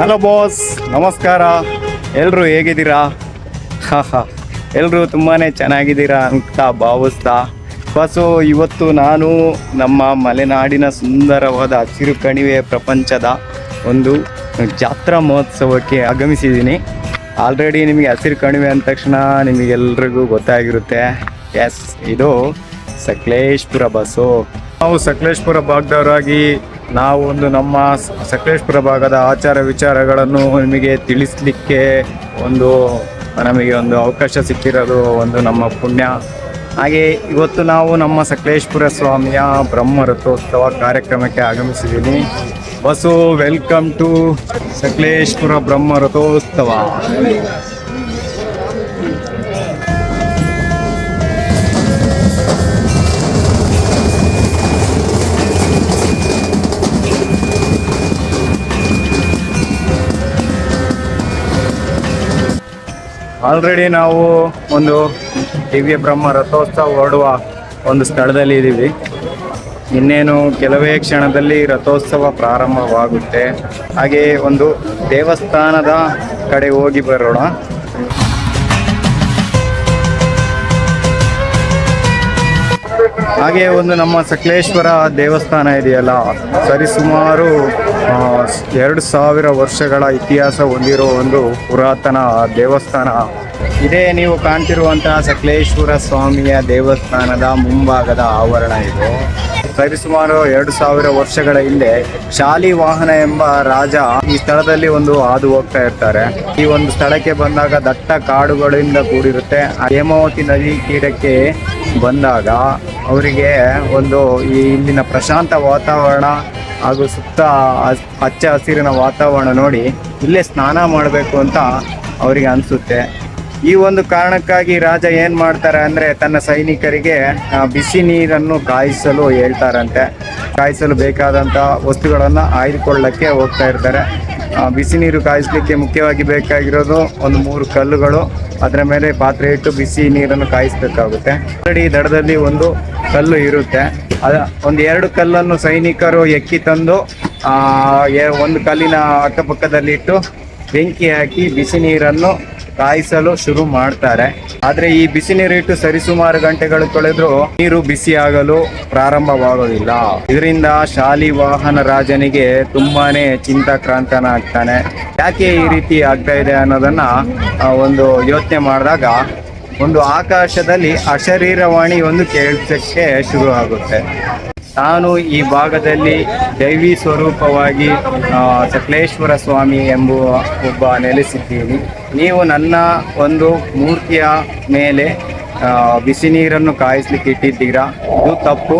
Hello boss ನಮಸ್ಕಾರ. ಎಲ್ಲರೂ ಹೇಗಿದ್ದೀರಾ? ಹಾ ಹಾ. ಎಲ್ಲರೂ ತುಂಬಾ ಚೆನ್ನಾಗಿದ್ದೀರಾ ಅಂತ ಭಾವಿಸ್ತಾ. ಬಸ್ಸು ಇವತ್ತು ನಾನು ನಮ್ಮ ಮಲೆನಾಡಿನ ಸುಂದರವಾದ ಹಸಿರು ಕಣಿವೆ ಪ್ರಪಂಚದ ಒಂದು ಜಾತ್ರಾ ಮಹೋತ್ಸವಕ್ಕೆ ಆಗಮಿಸಿದ್ದೀನಿ. ಆಲ್ರೆಡಿ ನಿಮಗೆ ಹಸಿರು ಕಣಿವೆ ಅಂದ ತಕ್ಷಣ ನಿಮಗೆಲ್ರಿಗೂ ಗೊತ್ತಾಗಿರುತ್ತೆ. ಎಸ್ ಇದು ಸಕಲೇಶ್ಪುರ ಬಸ್ಸು ನಾವು ಸಕಲೇಶ್ಪುರ ಭಾಗದವರಾಗಿ ನಾವು ಒಂದು ನಮ್ಮ ಸಕಲೇಶ್ಪುರ ಭಾಗದ ಆಚಾರ ವಿಚಾರಗಳನ್ನು ನಿಮಗೆ ತಿಳಿಸ್ಲಿಕ್ಕೆ ಒಂದು, ನಮಗೆ ಒಂದು ಅವಕಾಶ ಸಿಕ್ಕಿರೋದು ಒಂದು ನಮ್ಮ ಪುಣ್ಯ. ಹಾಗೆ ಇವತ್ತು ನಾವು ನಮ್ಮ ಸಕಲೇಶ್ಪುರ ಸ್ವಾಮಿಯ ಬ್ರಹ್ಮ ರಥೋತ್ಸವ ಕಾರ್ಯಕ್ರಮಕ್ಕೆ ಆಗಮಿಸಿದ್ದೀನಿ ಬಸ್ಸು ವೆಲ್ಕಮ್ ಟು ಸಕಲೇಶ್ಪುರ ಬ್ರಹ್ಮ ರಥೋತ್ಸವ ಆಲ್ರೆಡಿ ನಾವು ಒಂದು ದಿವ್ಯ ಬ್ರಹ್ಮ ರಥೋತ್ಸವ ಹೊರಡುವ ಒಂದು ಸ್ಥಳದಲ್ಲಿ ಇದ್ದೀವಿ. ಇನ್ನೇನು ಕೆಲವೇ ಕ್ಷಣದಲ್ಲಿ ರಥೋತ್ಸವ ಪ್ರಾರಂಭವಾಗುತ್ತೆ. ಹಾಗೆ ಒಂದು ದೇವಸ್ಥಾನದ ಕಡೆ ಹೋಗಿ ಬರೋಣ. ಹಾಗೆ ಒಂದು ನಮ್ಮ ಸಕಲೇಶ್ವರ ದೇವಸ್ಥಾನ ಇದೆಯಲ್ಲ ಸರಿಸುಮಾರು ಆ, ಎರಡು ಸಾವಿರ ವರ್ಷಗಳ ಇತಿಹಾಸ ಹೊಂದಿರೋ ಒಂದು ಪುರಾತನ ದೇವಸ್ಥಾನ. ಇದೇ ನೀವು ಕಾಣ್ತಿರುವಂತಹ ಸಕಲೇಶ್ವರ ಸ್ವಾಮಿಯ ದೇವಸ್ಥಾನದ ಮುಂಭಾಗದ ಆವರಣ ಇದು. ಸರಿಸುಮಾರು ಎರಡು ಸಾವಿರ ವರ್ಷಗಳ ಹಿಂದೆ ಶಾಲಿ ವಾಹನ ಎಂಬ ರಾಜ ಈ ಸ್ಥಳದಲ್ಲಿ ಒಂದು ಹಾದು ಹೋಗ್ತಾ ಇರ್ತಾರೆ. ಈ ಒಂದು ಸ್ಥಳಕ್ಕೆ ಬಂದಾಗ ದಟ್ಟ ಕಾಡುಗಳಿಂದ ಕೂಡಿರುತ್ತೆ. ಹೇಮಾವತಿ ನದಿ ತೀರಕ್ಕೆ ಬಂದಾಗ ಅವರಿಗೆ ಒಂದು ಈ ಇಲ್ಲಿನ ಪ್ರಶಾಂತ ವಾತಾವರಣ ಹಾಗೂ ಸುತ್ತ ಹಚ್ಚ ಹಸಿರಿನ ವಾತಾವರಣ ನೋಡಿ ಇಲ್ಲೇ ಸ್ನಾನ ಮಾಡಬೇಕು ಅಂತ ಅವರಿಗೆ ಅನಿಸುತ್ತೆ. ಈ ಒಂದು ಕಾರಣಕ್ಕಾಗಿ ರಾಜ ಏನ್ ಮಾಡ್ತಾರೆ ಅಂದ್ರೆ ತನ್ನ ಸೈನಿಕರಿಗೆ ಬಿಸಿ ನೀರನ್ನು ಕಾಯಿಸಲು ಹೇಳ್ತಾರಂತೆ. ಕಾಯಿಸಲು ಬೇಕಾದಂತ ವಸ್ತುಗಳನ್ನು ಆಯ್ದುಕೊಳ್ಳಕ್ಕೆ ಹೋಗ್ತಾ ಇರ್ತಾರೆ. ಬಿಸಿ ನೀರು ಕಾಯಿಸಲಿಕ್ಕೆ ಮುಖ್ಯವಾಗಿ ಬೇಕಾಗಿರೋದು ಒಂದು ಮೂರು ಕಲ್ಲುಗಳು. ಅದರ ಮೇಲೆ ಪಾತ್ರೆ ಇಟ್ಟು ಬಿಸಿ ನೀರನ್ನು ಕಾಯಿಸಬೇಕಾಗುತ್ತೆ. ಆಲ್ರೆಡಿ ದಡದಲ್ಲಿ ಒಂದು ಕಲ್ಲು ಇರುತ್ತೆ. ಅದ, ಒಂದು ಎರಡು ಕಲ್ಲನ್ನು ಸೈನಿಕರು ಎಕ್ಕಿ ತಂದು ಒಂದು ಕಲ್ಲಿನ ಅಕ್ಕಪಕ್ಕದಲ್ಲಿಟ್ಟು ಬೆಂಕಿ ಹಾಕಿ ಬಿಸಿ ನೀರನ್ನು ಕಾಯಿಸಲು ಶುರು ಮಾಡ್ತಾರೆ. ಆದ್ರೆ ಈ ಬಿಸಿ ನೀರಿಟ್ಟು ಸರಿಸುಮಾರು ಗಂಟೆಗಳು ತೊಳೆದ್ರು ನೀರು ಬಿಸಿ ಆಗಲು ಪ್ರಾರಂಭವಾಗೋದಿಲ್ಲ. ಇದರಿಂದ ಶಾಲಿ ವಾಹನ ರಾಜನಿಗೆ ತುಂಬಾನೇ ಚಿಂತಾಕ್ರಾಂತನಾಗ್ತಾನೆ. ಯಾಕೆ ಈ ರೀತಿ ಆಗ್ತಾ ಇದೆ ಅನ್ನೋದನ್ನ ಒಂದು ಯೋಚನೆ ಮಾಡಿದಾಗ ಒಂದು ಆಕಾಶದಲ್ಲಿ ಅಶರೀರವಾಣಿ ಒಂದು ಕೇಳಿಸಕ್ಕೆ ಶುರು ಆಗುತ್ತೆ. ನಾನು ಈ ಭಾಗದಲ್ಲಿ ದೈವಿ ಸ್ವರೂಪವಾಗಿ ಸಕಲೇಶ್ವರ ಸ್ವಾಮಿ ಎಂಬುವ ಒಬ್ಬ ನೆಲೆಸಿದ್ದೀನಿ ನೀವು ನನ್ನ ಒಂದು ಮೂರ್ತಿಯ ಮೇಲೆ ಬಿಸಿ ನೀರನ್ನು ಕಾಯಿಸ್ಲಿಕ್ಕೆ ಇಟ್ಟಿದ್ದೀರಾ? ಇದು ತಪ್ಪು.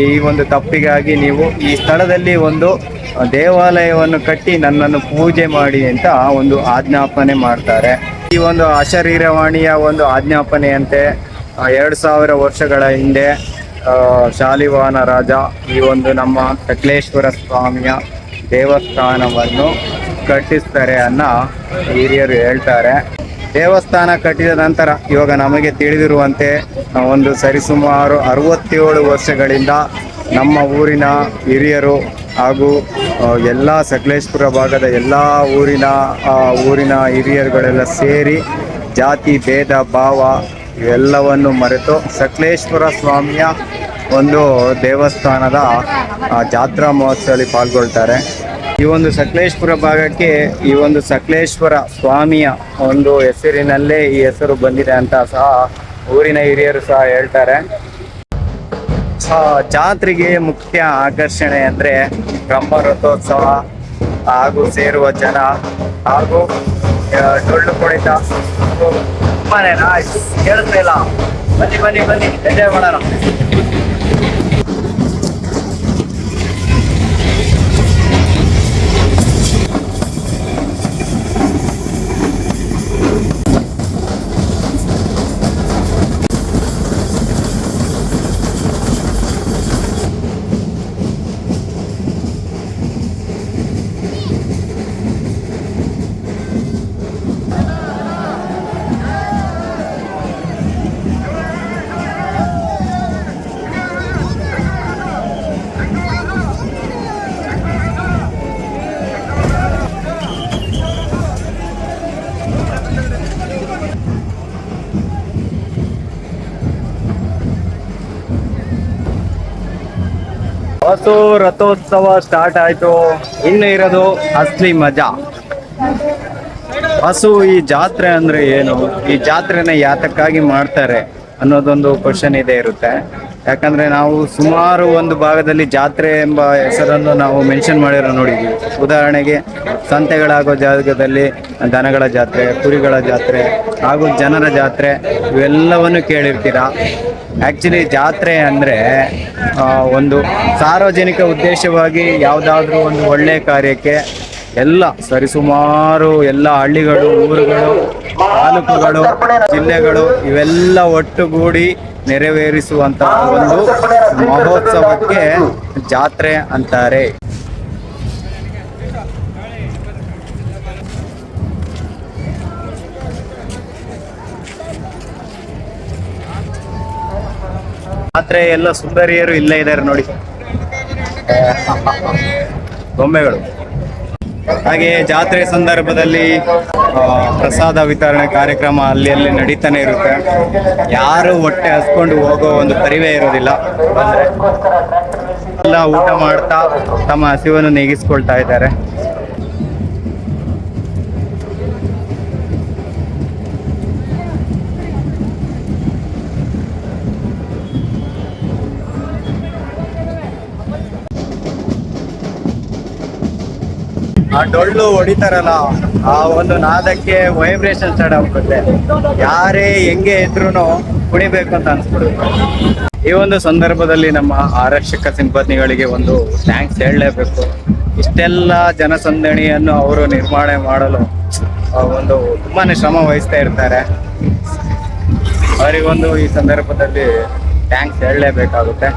ಈ ಒಂದು ತಪ್ಪಿಗಾಗಿ ನೀವು ಈ ಸ್ಥಳದಲ್ಲಿ ಒಂದು ದೇವಾಲಯವನ್ನು ಕಟ್ಟಿ ನನ್ನನ್ನು ಪೂಜೆ ಮಾಡಿ ಅಂತ ಒಂದು ಆಜ್ಞಾಪನೆ ಮಾಡ್ತಾರೆ. ಈ ಒಂದು ಅಶರೀರವಾಣಿಯ ಒಂದು ಆಜ್ಞಾಪನೆಯಂತೆ ಎರಡು ಸಾವಿರ ವರ್ಷಗಳ ಹಿಂದೆ ಶಾಲಿವಾನ ರಾಜ ಈ ಒಂದು ನಮ್ಮ ಸಕಲೇಶ್ವರ ಸ್ವಾಮಿಯ ದೇವಸ್ಥಾನವನ್ನು ಕಟ್ಟಿಸ್ತಾರೆ ಅನ್ನ ಹಿರಿಯರು ಹೇಳ್ತಾರೆ. ದೇವಸ್ಥಾನ ಕಟ್ಟಿದ ನಂತರ ಇವಾಗ ನಮಗೆ ತಿಳಿದಿರುವಂತೆ ಒಂದು ಸರಿಸುಮಾರು ಅರವತ್ತೇಳು ವರ್ಷಗಳಿಂದ ನಮ್ಮ ಊರಿನ ಹಿರಿಯರು ಹಾಗೂ ಎಲ್ಲ ಸಕಲೇಶ್ಪುರ ಭಾಗದ ಎಲ್ಲ ಊರಿನ ಊರಿನ ಹಿರಿಯರುಗಳೆಲ್ಲ ಸೇರಿ ಜಾತಿ, ಭೇದ, ಭಾವ ಇವೆಲ್ಲವನ್ನು ಮರೆತು ಸಕಲೇಶ್ವರ ಸ್ವಾಮಿಯ ಒಂದು ದೇವಸ್ಥಾನದ ಜಾತ್ರಾ ಮಹೋತ್ಸವದಲ್ಲಿ ಪಾಲ್ಗೊಳ್ತಾರೆ. ಈ ಒಂದು ಸಕಲೇಶ್ಪುರ ಭಾಗಕ್ಕೆ ಈ ಒಂದು ಸಕಲೇಶ್ವರ ಸ್ವಾಮಿಯ ಒಂದು ಹೆಸರಿನಲ್ಲೇ ಈ ಹೆಸರು ಬಂದಿದೆ ಅಂತ ಸಹ ಊರಿನ ಹಿರಿಯರು ಸಹ ಹೇಳ್ತಾರೆ. ಜಾತ್ರೆಗೆ ಮುಖ್ಯ ಆಕರ್ಷಣೆ ಅಂದ್ರೆ ಬ್ರಹ್ಮ ರಥೋತ್ಸವ ಹಾಗೂ ಸೇರುವ ಜನ ಹಾಗೂ ಡೊಳ್ಳು ಕುಣಿತ. ತುಂಬಾನೇ ಇಲ್ಲ. ಬನ್ನಿ ಬನ್ನಿ ಬನ್ನಿ. ಎಂಜಾಯ್ ಮಾಡೋಣ. ಬಸ್ಸು ರಥೋತ್ಸವ ಸ್ಟಾರ್ಟ್ ಆಯ್ತು. ಇನ್ನು ಇರೋದು ಅಸ್ಲಿ ಮಜಾ. ಹಸು ಈ ಜಾತ್ರೆ ಅಂದ್ರೆ ಏನು? ಈ ಜಾತ್ರೆನ ಯಾತಕ್ಕಾಗಿ ಮಾಡ್ತಾರೆ ಅನ್ನೋದೊಂದು ಕ್ವಶನ್ ಇದೆ ಇರುತ್ತೆ. ಯಾಕಂದ್ರೆ ನಾವು ಸುಮಾರು ಒಂದು ಭಾಗದಲ್ಲಿ ಜಾತ್ರೆ ಎಂಬ ಹೆಸರನ್ನು ನಾವು ಮೆನ್ಷನ್ ಮಾಡಿರೋ ನೋಡಿದ್ವಿ. ಉದಾಹರಣೆಗೆ, ಸಂತೆಗಳಾಗೋ ಜಾಗದಲ್ಲಿ ದನಗಳ ಜಾತ್ರೆ, ಕುರಿಗಳ ಜಾತ್ರೆ, ಹಾಗೂ ಜನರ ಜಾತ್ರೆ, ಇವೆಲ್ಲವನ್ನು ಕೇಳಿರ್ತೀರಾ? ಆಕ್ಚುಲಿ ಜಾತ್ರೆ ಅಂದರೆ ಒಂದು ಸಾರ್ವಜನಿಕ ಉದ್ದೇಶವಾಗಿ ಯಾವುದಾದ್ರೂ ಒಂದು ಒಳ್ಳೆಯ ಕಾರ್ಯಕ್ಕೆ ಎಲ್ಲ ಸರಿಸುಮಾರು ಎಲ್ಲ ಹಳ್ಳಿಗಳು, ಊರುಗಳು, ತಾಲೂಕುಗಳು, ಜಿಲ್ಲೆಗಳು ಇವೆಲ್ಲ ಒಟ್ಟುಗೂಡಿ ನೆರವೇರಿಸುವಂತಹ ಒಂದು ಮಹೋತ್ಸವಕ್ಕೆ ಜಾತ್ರೆ ಅಂತಾರೆ. ಜಾತ್ರೆ ಎಲ್ಲ ಸುಂದರಿಯರು ಇಲ್ಲೇ ಇದ್ದಾರೆ ನೋಡಿ. ಗೊಂಬೆಗಳು ಹಾಗೆ ಜಾತ್ರೆ ಸಂದರ್ಭದಲ್ಲಿ ಪ್ರಸಾದ ವಿತರಣೆ ಕಾರ್ಯಕ್ರಮ ಅಲ್ಲಿ ಅಲ್ಲಿ ನಡೀತಾನೆ ಇರುತ್ತೆ. ಯಾರು ಹೊಟ್ಟೆ ಹಸ್ಕೊಂಡು ಹೋಗೋ ಒಂದು ಪರಿವೇ ಇರೋದಿಲ್ಲ. ಬಂದ್ರೆ ಎಲ್ಲ ಊಟ ಮಾಡ್ತಾ ತಮ್ಮ ಹಸಿವನ್ನು ನೀಗಿಸ್ಕೊಳ್ತಾ ಇದ್ದಾರೆ. ಡೊಳ್ಳು ಹೊಡಿತಾರಲ್ಲ, ಆ ಒಂದು ನಾದಕ್ಕೆ ವೈಬ್ರೇಷನ್ ಸ್ಟಾರ್ಟ್ ಆಗ್ಬಿಡುತ್ತೆ. ಯಾರೇ ಹೆಂಗೆ ಇದ್ರೂ ಕುಣಿಬೇಕು ಅಂತ ಅನ್ಸ್ಬಿಡುತ್ತೆ. ಈ ಒಂದು ಸಂದರ್ಭದಲ್ಲಿ ನಮ್ಮ ಆರಕ್ಷಕ ಸಿಬ್ಬಂದಿಗಳಿಗೆ ಒಂದು ಥ್ಯಾಂಕ್ಸ್ ಹೇಳಲೇಬೇಕು. ಇಷ್ಟೆಲ್ಲ ಜನಸಂದಣಿಯನ್ನು ಅವರು ನಿರ್ಮಾಣ ಮಾಡಲು ಒಂದು ತುಂಬಾನೇ ಶ್ರಮ ವಹಿಸ್ತಾ ಇರ್ತಾರೆ. ಅವರಿಗೊಂದು ಈ ಸಂದರ್ಭದಲ್ಲಿ ಥ್ಯಾಂಕ್ಸ್ ಹೇಳಲೇಬೇಕಾಗುತ್ತೆ.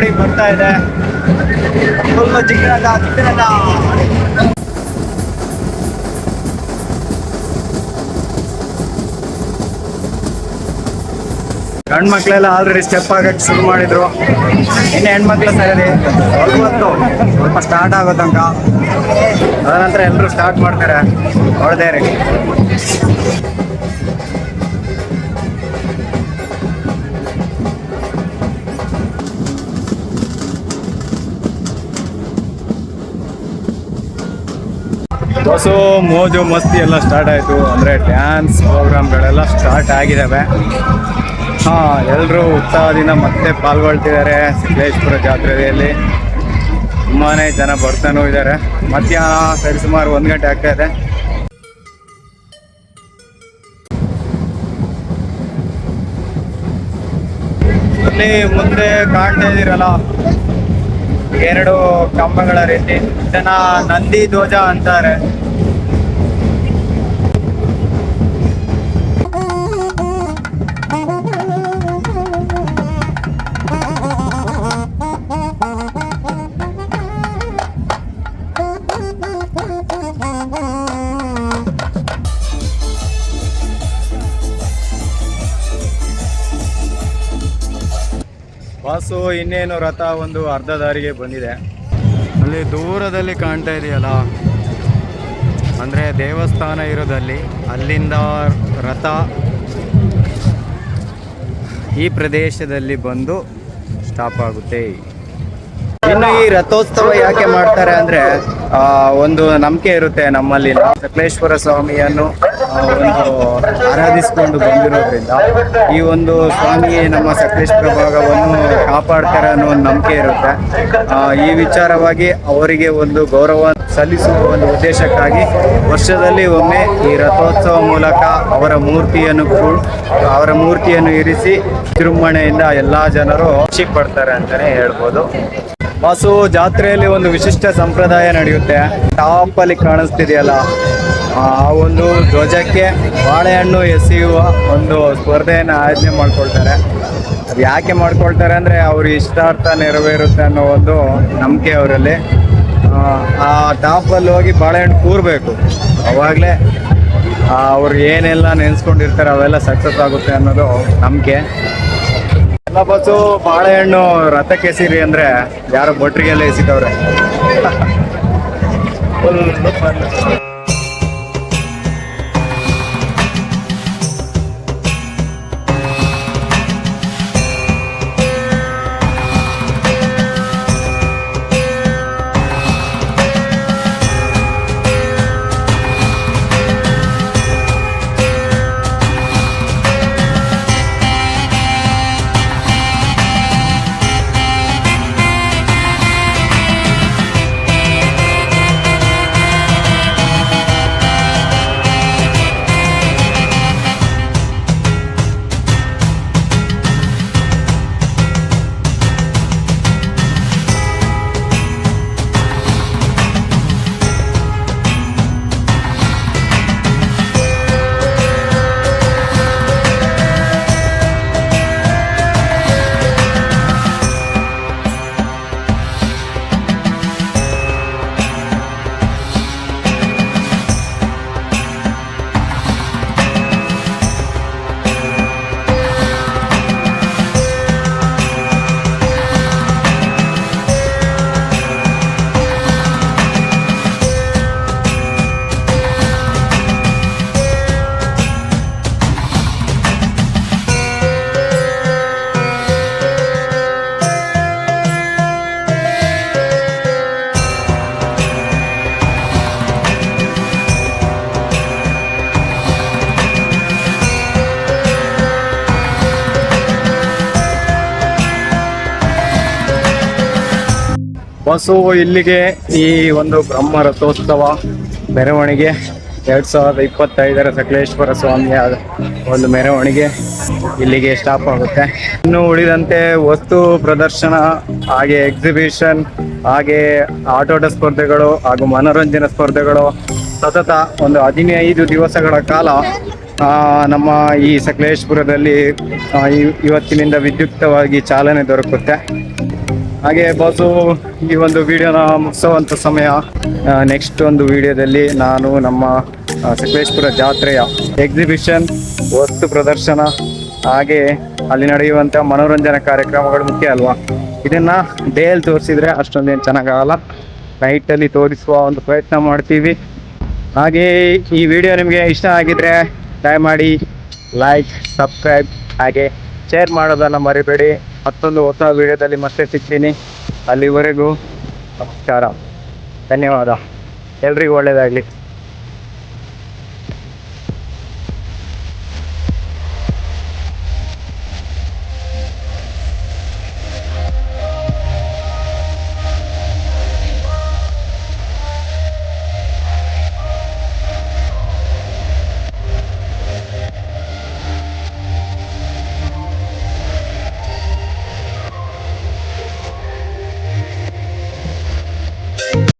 ಮೇನ್ ಬರ್ತಾ ಇದೆ. ತುಂಬ ಚಿಕ್ಕನಲ್ಲ ಚಿಕ್ಕನಲ್ಲ ಗಂಡ್ ಮಕ್ಳೆಲ್ಲ ಆಲ್ರೆಡಿ ಸ್ಟೆಪ್ ಆಗಕ್ಕೆ ಶುರು ಮಾಡಿದ್ರು. ಇನ್ನು ಹೆಣ್ಮಕ್ಳು ಸರಿ ಹೊತ್ತು ಸ್ವಲ್ಪ ಸ್ಟಾರ್ಟ್ ಆಗೋ ತನಕ. ಅದನಂತರ ಎಲ್ಲರೂ ಸ್ಟಾರ್ಟ್ ಮಾಡ್ತಾರೆ. ಹೊಡೆದೇ ಹೊಸ ಮೋಜು ಮಸ್ತಿ ಎಲ್ಲ ಸ್ಟಾರ್ಟ್ ಆಯಿತು. ಅಂದರೆ ಡ್ಯಾನ್ಸ್ ಪ್ರೋಗ್ರಾಮ್ಗಳೆಲ್ಲ ಸ್ಟಾರ್ಟ್ ಆಗಿದ್ದಾವೆ ಹಾಂ ಎಲ್ಲರೂ ಉತ್ಸಾಹದಿಂದ ಮತ್ತೆ ಪಾಲ್ಗೊಳ್ತಿದ್ದಾರೆ ಸಿದ್ದೇಶ್ವರ ಜಾತ್ರೆಯಲ್ಲಿ. ತುಂಬಾ ಜನ ಬರ್ತಾನೂ ಇದ್ದಾರೆ. ಮಧ್ಯಾಹ್ನ ಸರಿಸುಮಾರು ಒಂದು ಗಂಟೆ ಆಗ್ತಾ ಇದೆ. ಇಲ್ಲಿ ಮುಂದೆ ಕಾಣ್ತಾ ಇದ್ದೀರಲ್ಲ? ಎರಡು ಕಂಬಗಳ ರೀತಿ ಇದನ್ನ ನಂದಿ ಧ್ವಜ ಅಂತಾರೆ. ಇನ್ನೇನು ರಥ ಒಂದು ಅರ್ಧ ದಾರಿಗೆ ಬಂದಿದೆ. ಅಲ್ಲಿ ದೂರದಲ್ಲಿ ಕಾಣ್ತಾ ಇದೆಯಲ್ಲ? ಅಂದರೆ ದೇವಸ್ಥಾನ ಇರೋದಲ್ಲಿ ಅಲ್ಲಿಂದ ರಥ ಈ ಪ್ರದೇಶದಲ್ಲಿ ಬಂದು ಸ್ಟಾಪ್ ಆಗುತ್ತೆ. ಇನ್ನು ಈ ರಥೋತ್ಸವ ಯಾಕೆ ಮಾಡ್ತಾರೆ ಅಂದ್ರೆ ಒಂದು ನಂಬಿಕೆ ಇರುತ್ತೆ ನಮ್ಮಲ್ಲಿ. ಸಕಲೇಶ್ವರ ಸ್ವಾಮಿಯನ್ನು ಒಂದು ಆರಾಧಿಸಿಕೊಂಡು ಬಂದಿರೋದ್ರಿಂದ ಈ ಒಂದು ಸ್ವಾಮಿ ನಮ್ಮ ಸಕಲೇಶ್ವರ ಭಾಗವನ್ನು ಕಾಪಾಡ್ತಾರೆ ಅನ್ನೋ ಒಂದು ನಂಬಿಕೆ ಇರುತ್ತೆ. ಈ ವಿಚಾರವಾಗಿ ಅವರಿಗೆ ಒಂದು ಗೌರವ ಸಲ್ಲಿಸುವ ಒಂದು ಉದ್ದೇಶಕ್ಕಾಗಿ ವರ್ಷದಲ್ಲಿ ಒಮ್ಮೆ ಈ ರಥೋತ್ಸವ ಮೂಲಕ ಅವರ ಮೂರ್ತಿಯನ್ನು ಅವರ ಮೂರ್ತಿಯನ್ನು ಇರಿಸಿ, ತಿರುಮಣೆಯಿಂದ ಎಲ್ಲ ಜನರು ಖುಷಿ ಪಡ್ತಾರೆ ಅಂತಾನೆ ಹೇಳ್ಬೋದು. ವಾಸು ಜಾತ್ರೆಯಲ್ಲಿ ಒಂದು ವಿಶಿಷ್ಟ ಸಂಪ್ರದಾಯ ನಡೆಯುತ್ತೆ. ಟಾಪ್ ಅಲ್ಲಿ ಕಾಣಿಸ್ತಿದೆಯಲ್ಲ, ಆ ಒಂದು ಧ್ವಜಕ್ಕೆ ಬಾಳೆಹಣ್ಣು ಎಸೆಯುವ ಒಂದು ಸ್ಪರ್ಧೆಯನ್ನು ಆಯೋಜನೆ ಮಾಡ್ಕೊಳ್ತಾರೆ. ಅದು ಯಾಕೆ ಮಾಡ್ಕೊಳ್ತಾರೆ ಅಂದರೆ ಅವ್ರ ಇಷ್ಟಾರ್ಥ ನೆರವೇರುತ್ತೆ ಅನ್ನೋ ಒಂದು ನಂಬಿಕೆ ಅವರಲ್ಲಿ. ಆ ಟಾಪಲ್ಲಿ ಹೋಗಿ ಬಾಳೆಹಣ್ಣು ಕೂರಬೇಕು. ಅವಾಗಲೇ ಅವ್ರು ಏನೆಲ್ಲ ನೆನೆಸ್ಕೊಂಡಿರ್ತಾರೆ ಅವೆಲ್ಲ ಸಕ್ಸಸ್ ಆಗುತ್ತೆ ಅನ್ನೋದು ನಂಬಿಕೆ. ಬಸ್ಸು ಬಾಳೆಹಣ್ಣು ರಥಕ್ಕೆ ಎಸೀರಿ ಅಂದ್ರೆ ಯಾರೋ ಭಟ್ರಿಗೆಲ್ಲ ಎಸಿದವ್ರೆ. ಬಸ್ಸು ಇಲ್ಲಿಗೆ ಈ ಒಂದು ಬ್ರಹ್ಮ ರಥೋತ್ಸವ ಮೆರವಣಿಗೆ ಎರಡು ಸಾವಿರದ ಇಪ್ಪತ್ತೈದರ ಸಕಲೇಶ್ವರ ಸ್ವಾಮಿಯ ಒಂದು ಮೆರವಣಿಗೆ ಇಲ್ಲಿಗೆ ಸ್ಟಾಪ್ ಆಗುತ್ತೆ. ಇನ್ನು ಉಳಿದಂತೆ ವಸ್ತು ಪ್ರದರ್ಶನ, ಹಾಗೆ ಎಕ್ಸಿಬಿಷನ್ ಹಾಗೆ ಆಟೋಟ ಸ್ಪರ್ಧೆಗಳು ಹಾಗೂ ಮನೋರಂಜನಾ ಸ್ಪರ್ಧೆಗಳು ಸತತ ಒಂದು ಹದಿನೈದು ದಿವಸಗಳ ಕಾಲ ನಮ್ಮ ಈ ಸಕಲೇಶ್ಪುರದಲ್ಲಿ ಇವತ್ತಿನಿಂದ ವಿದ್ಯುಕ್ತವಾಗಿ ಚಾಲನೆ ದೊರಕುತ್ತೆ. ಹಾಗೆ ಬಾಸು, ಈ ಒಂದು ವಿಡಿಯೋನ ಮುಗಿಸುವಂಥ ಸಮಯ. ನೆಕ್ಸ್ಟ್ ಒಂದು ವಿಡಿಯೋದಲ್ಲಿ ನಾನು ನಮ್ಮ ಸಕಲೇಶ್ಪುರ ಜಾತ್ರೆಯ ಎಕ್ಸಿಬಿಷನ್ ವಸ್ತು ಪ್ರದರ್ಶನ, ಹಾಗೆ ಅಲ್ಲಿ ನಡೆಯುವಂಥ ಮನೋರಂಜನಾ ಕಾರ್ಯಕ್ರಮಗಳು ಮುಖ್ಯ ಅಲ್ವಾ? ಇದನ್ನು ಡೇಯಲ್ಲಿ ತೋರಿಸಿದ್ರೆ ಅಷ್ಟೊಂದೇನು ಚೆನ್ನಾಗಾಗಲ್ಲ. ನೈಟಲ್ಲಿ ತೋರಿಸುವ ಒಂದು ಪ್ರಯತ್ನ ಮಾಡ್ತೀವಿ. ಹಾಗೆ ಈ ವಿಡಿಯೋ ನಿಮಗೆ ಇಷ್ಟ ಆಗಿದ್ರೆ ದಯಮಾಡಿ ಲೈಕ್ ಸಬ್ಸ್ಕ್ರೈಬ್ ಹಾಗೆ ಶೇರ್ ಮಾಡೋದನ್ನು ಮರಿಬೇಡಿ. ಮತ್ತೊಂದು ಹೊಸ ವಿಡಿಯೋದಲ್ಲಿ ಮತ್ತೆ ಸಿಗ್ತೀನಿ. ಅಲ್ಲಿವರೆಗೂ ನಮಸ್ಕಾರ. ಧನ್ಯವಾದ. ಎಲ್ರಿಗೂ ಒಳ್ಳೆಯದಾಗಲಿ